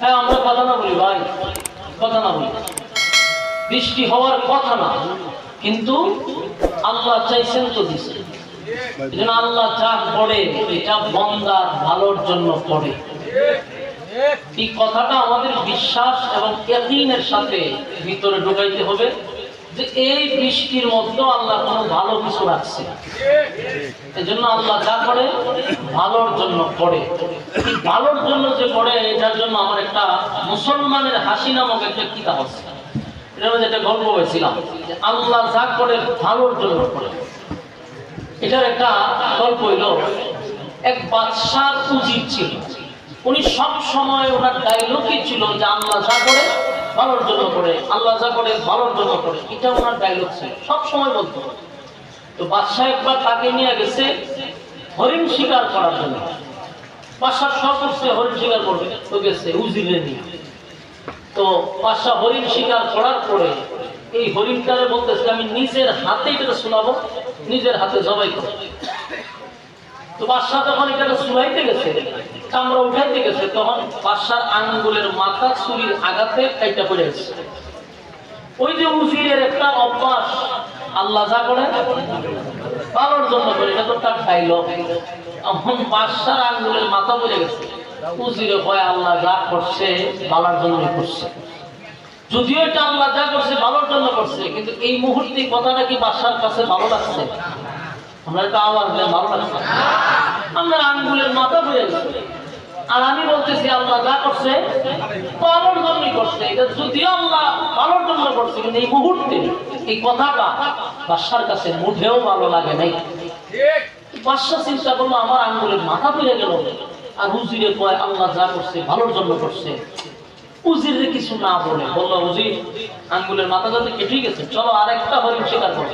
হ্যাঁ আমরা কথা না বলি, ভাই। কথা না বলি। বৃষ্টি হওয়ার কথা না, কিন্তু আল্লাহ চাইছেন তো দিছে। আল্লাহ যা পড়ে এটা বন্দার ভালোর জন্য পড়ে এই কথাটা আমাদের বিশ্বাস এবং সাথে ভিতরে ঢুকাইতে হবে। যে এই বৃষ্টির মধ্যেও আল্লাহ কোনো ভালো কিছু রাখছে এই জন্য আল্লাহ যা করে, ভালোর জন্য করে। ভালোর জন্য যে করে, এটার জন্য আমার একটা মুসলমানের হাসি নামক একটা কিতাব আছে। এটার মধ্যে একটা গল্প হয়েছিলাম আল্লাহ যা করে, ভালোর জন্য করে। এটার একটা গল্প হইল, এক বাদশার উচিত ছিল। উনি সব সময় ওনার ডায়লগই ছিল যে আল্লাহ যা করে ভালোর জন্য করে, আল্লাহ যা করে ভালোর জন্য করে, এটা ওনার ডায়লগ ছিল। সব সময় বলতো। তো বাদশাহ একবার তাকে নিয়ে গেছে হরিণ শিকার করার জন্য। বাদশাহ সব করছে হরিণ শিকার করবে তো গেছে উজিরে নিয়ে। তো বাদশাহ হরিণ শিকার করার পরে এই হরিণটারে বলতেছে, আমি নিজের হাতে এটা শোনাবো, নিজের হাতে জবাই করব। তো বাদশাহ তখন এটাকে শুনাইতে গেছে চামড়া উঠাইতে গেছে তখন বাদশার আঙ্গুলের মাথা ছুরির আঘাতে কাইটা পড়ে গেছে। ওই যে উজিরের একটা অভ্যাস, আল্লাহ যা করে ভালোর জন্য করে, এটা তো তার ডাইলগ এখন বাদশার আঙ্গুলের মাথা পড়ে গেছে। উজিরে কয়, আল্লাহ যা করছে ভালোর জন্যই করছে। যদিও এটা আল্লাহ যা করছে ভালোর জন্য করছে, কিন্তু এই মুহূর্তে কথাটা কি বাদশার কাছে ভালো লাগছে? আমরা একটা আওয়াজ ভালো লাগছে। আমরা আঙ্গুলের মাথা পড়ে গেছে। আর আমি বলতেছি আল্লাহ যা করছে ভালোর জন্যই করছে এটা যদিও আল্লাহ ভালোর জন্য করছে কিন্তু এই মুহূর্তে এই কথাটা বাদশার কাছে মুঠেও ভালো লাগে নাই। বাদশা চিন্তা করল আমার আঙ্গুলের মাথা পড়ে গেল। আর হুজিরে কয় আল্লাহ যা করছে ভালোর জন্য করছে। উজিরে কিছু না বলে বলল উজির আঙ্গুলের মাথা যাতে কেটে গেছে চলো আর একটা হরিণ শিকার করো।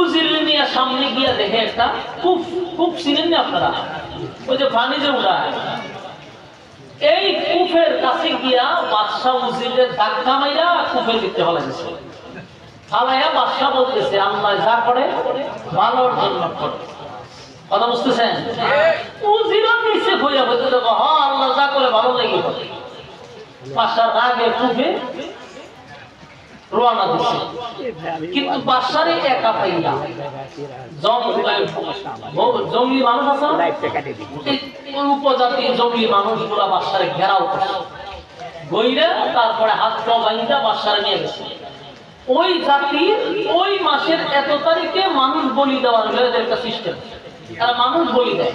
উজির নিয়ে সামনে গিয়া দেখে একটা খুব খুব চিনেন না আপনারা? ওই যে পানি যে উড়ায়, এই কুফের কাছে গিয়া বাদশাহ উজিরের ধাক্কা মাইরা কুফের ভিতরে হলা গেছে ফালাইয়া বাদশাহ বলতেছে, আল্লাহ যা করে, ভালোর জন্য করে। কথা বুঝতেছেন? উজিরও নিচে হইয়া বলতে দেখো হ আল্লাহ যা করে, ভালো লেগে করে। বাদশার আগে কুফে রোয়ানা দিছে। কিন্তু বাদশারে একা পাইয়া জঙ্গলি মানুষ আছে? উপজাতি জঙ্গলি মানুষগুলা বাদশারে ঘেরাও করছে। গইরা তারপরে হাত পা বাইন্দা বাদশারে নিয়ে গেছে। ওই জাতির ওই মাসের এত তারিখে মানুষ বলি দেওয়ার একটা সিস্টেম তারা মানুষ বলি দেয়।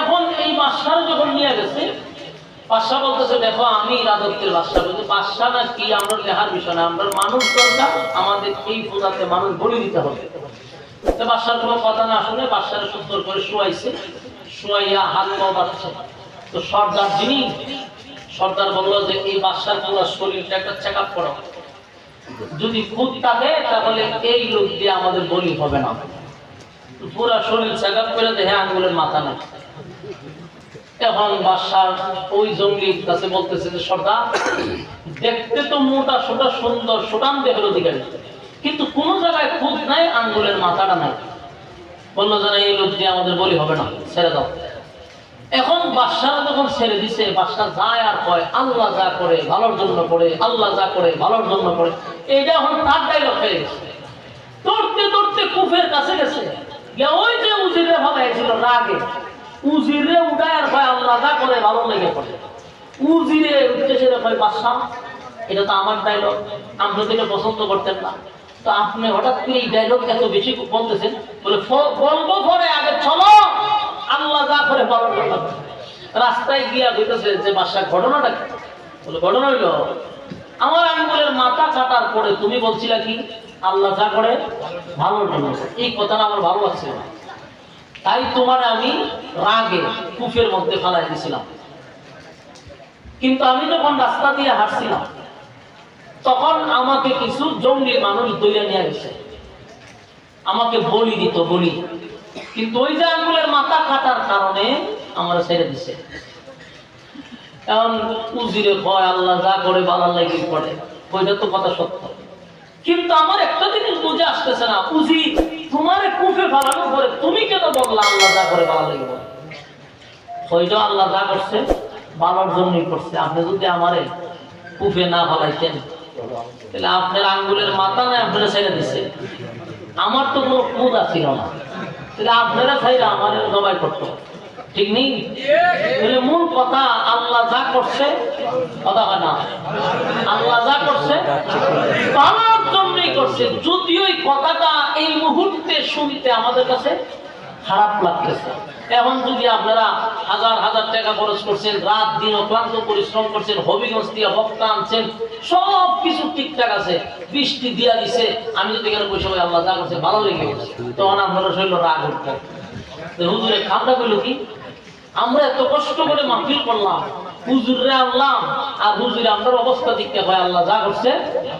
এখন এই বাদশার যখন নিয়ে গেছে বাদশাহ বলতেছে, দেখো, আমি রাজত্বের বাদশাহ বলছি। বাদশাহ না কি? আমরা লেহার বিষয় না। আমরা মানুষ দরকার। আমাদের এই পূজাতে মানুষ বলি দিতে হবে। তো বাদশার কোনো কথা না শুনে বাদশারে সুন্দর করে শুয়াইছে। শুয়াইয়া হাত পা বাঁধছে তো সর্দার যিনি, সর্দার বলল যে, এই বাদশার পুরো শরীরটা একটা চেক আপ করো। যদি খুদ থাকে তাহলে এই লোক দিয়ে আমাদের বলি হবে না। পুরা শরীর চেক আপ করে দেখে আঙ্গুলের মাথা নাই এখন বাদশার ওই জঙ্গলির কাছে বলতেছে যে, সর্দার, দেখতে তো মোটা সোটা সুন্দর, সুটাম দেহের অধিকারী কিন্তু কোন জায়গায় খুদ নাই, আঙ্গুলের মাথাটা নাই। বলল যে এই লোক দিয়ে আমাদের বলি হবে না, ছেড়ে দাও। এখন বাদশারা যখন ছেড়ে দিছে বাদশা যায় আর কয় আল্লাহ যা করে, ভালোর জন্য করে, আল্লাহ যা করে, ভালোর জন্য করে, এইটা এখন তার ডাইলগ হয়ে গেছে। দৌড়তে দৌড়তে কুফের কাছে গেছে। ওই যে উজিরে ভাবাইছিল রাগে। উজিরে উঠায় আর আল্লাহ যা করে ভালো লেগে পড়ে। উজিরে উঠতে ছেড়ে কয় বাদশাহ এটা তো আমার ডায়লগ আপনি তো এটা পছন্দ করতেন না। তো আপনি হঠাৎ করে এই ডায়লগ এত বেশি বলতেছেন, বলে, "ফ- বলব পরে আগে চলো। আল্লাহ যা করে ভালো করে রাস্তায় গিয়া বলতেছে যে বাদশাহ ঘটনাটা বলে, ঘটনা হইল, আমার আঙ্গুলের মাথা কাটার পরে তুমি বলছিলা কি, আল্লাহ যা করে ভালো এই কথাটা আমার ভালো লাগছে না। তাই তোমার আমি রাগে, কুফের মধ্যে ফেলাই দিছিলাম। কিন্তু আমি যখন রাস্তা দিয়ে হাঁটছিলাম, তখন আমাকে কিছু জঙ্গলি মানুষ দইয়া নিয়ে গেছে। আমাকে বলি দিত, বলি। কিন্তু ওই যে আঙ্গুলের মাথা কাটার কারণে আমার ছেড়ে দিছে। এখন উজিরে ভয় আল্লাহ যা করে বালার লাগি পড়ে ওইটা তো কথা সত্য। কিন্তু আমার একটা জিনিস বুঝে আসতেছে না। উজি তোমার কুফে ফালানোর পরে তুমি কেন আল্লাহ যা করে বালার লাগি বলে। ওইটা আল্লাহ যা করছে জন্যই করছে। আপনি যদি আমারে কুফে না তাহলে আপনার আঙ্গুলের মাথা না আপনারা ছেড়ে দিছে। আমার তো কোনো কুদা ছিল না। তাহলে আপনারা চাইলে আমার জবাই করতো। ঠিক নেই? তাহলে মূল কথা, আল্লাহ যা করছে, কথা হয় না। আল্লাহ যা করছে জন্যই করছে। যদিও এই কথাটা এই মুহূর্তে শুনতে আমাদের কাছে খারাপ লাগতেছে। এখন যদি আপনারা হাজার হাজার টাকা খরচ করছেন, রাত দিন অক্লান্ত পরিশ্রম করছেন, হবিগঞ্জ দিয়ে বক্তা আনছেন, সব কিছু ঠিকঠাক আছে। বৃষ্টি দিয়া দিছে, আমি যদি এখানে বসে বলি আল্লাহ যা করছে, ভালো লেগে গেছে। তখন আপনারা শরীর রাগ উঠবে। তো হুজুরে খামটা করল কি, আমরা এত কষ্ট করে মাহফিল করলাম, হুজুরে আনলাম আর হুজুরে আপনার অবস্থা দেখতে হয়, আল্লাহ যা করছে